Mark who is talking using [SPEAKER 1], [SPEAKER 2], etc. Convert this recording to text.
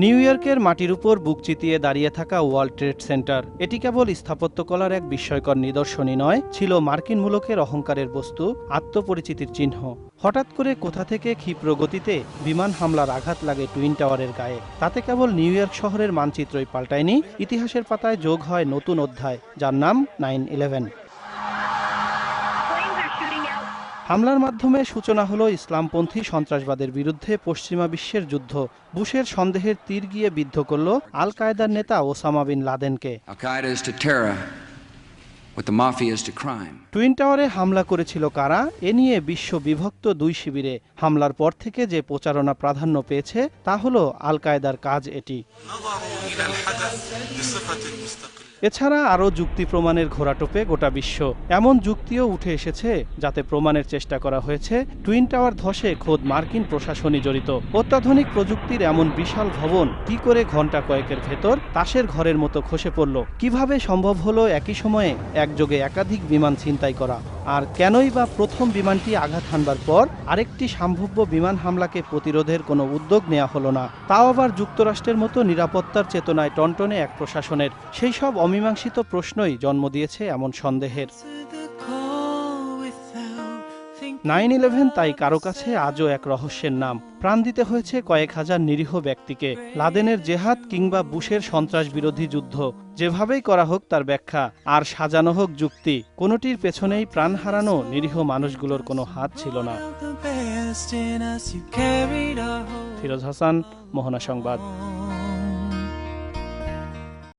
[SPEAKER 1] New ইয়র্কের মাটির উপর বুক চিতিয়ে দাঁড়িয়ে থাকা ওয়ার্ল্ড ট্রেড সেন্টার, এটি কেবল স্থাপত্যকলার এক বিস্ময়কর নিদর্শনই নয়, ছিল মার্কিন মূলকের অহংকারের বস্তু, আত্মপরিচিতির চিহ্ন। হঠাৎ করে কোথা থেকে ক্ষিপ্র গতিতে বিমান হামলার আঘাত লাগে টুইন টাওয়ারের গায়ে। তাতে কেবল নিউ ইয়র্ক শহরের মানচিত্রই পাল্টায়নি, ইতিহাসের পাতায় যোগ হয় নতুন অধ্যায়, যার নাম নাইন ইলেভেন। হামলার মাধ্যমে সূচনা হলো ইসলামপন্থী সন্ত্রাসবাদের বিরুদ্ধে পশ্চিমা বিশ্বের যুদ্ধ। বুশের সন্দেহের তীর গিয়ে বিদ্ধ করল আল কায়দার নেতা ওসামা বিন লাদেনকে. টুইন টাওয়ারে হামলা করেছিল কারা? এ নিয়ে বিশ্ব বিভক্ত দুই শিবিরে। হামলার পর থেকে যে প্রচারণা প্রাধান্য পেয়েছে তা হলো আল কায়দার কাজ এটি। এছাড়া আরও যুক্তি প্রমাণের ঘোরাটোপে গোটা বিশ্ব। এমন যুক্তিও উঠে এসেছে, যাতে প্রমাণের চেষ্টা করা হয়েছে, টুইন টাওয়ার ধসে খোদ মার্কিন প্রশাসনই জড়িত। অত্যাধুনিক প্রযুক্তির এমন বিশাল ভবন, কি করে ঘণ্টা কয়েকের ভেতর তাসের ঘরের মতো খসে পড়ল? কীভাবে সম্ভব হলো একই সময়ে একযোগে একাধিক বিমান ছিনতাই করা? আর কেনই বা প্রথম বিমানটি আঘাত হানবার পর আরেকটি সম্ভাব্য বিমান হামলাকে প্রতিরোধের কোনো উদ্যোগ নেওয়া হলো না। তাও আবার যুক্তরাষ্ট্রের মতো নিরাপত্তার চেতনায় টনটনে এক প্রশাসনের। সেই সব অমীমাংসিত প্রশ্নই জন্ম দিয়েছে এমন সন্দেহের। নাইন ইলেভেন তাই কারও কাছে আজও এক রহস্যের নাম। প্রাণ দিতে হয়েছে কয়েক হাজার নিরীহ ব্যক্তিকে। লাদেনের জেহাদ কিংবা বুশের সন্ত্রাস বিরোধী যুদ্ধ। যেভাবেই করা হোক তার ব্যাখ্যা। আর সাজানো হোক যুক্তি। কোনোটির পেছনেই প্রাণ হারানো নিরীহ মানুষগুলোর কোনো হাত ছিল না। ফিরোজ হাসান, মোহনা সংবাদ।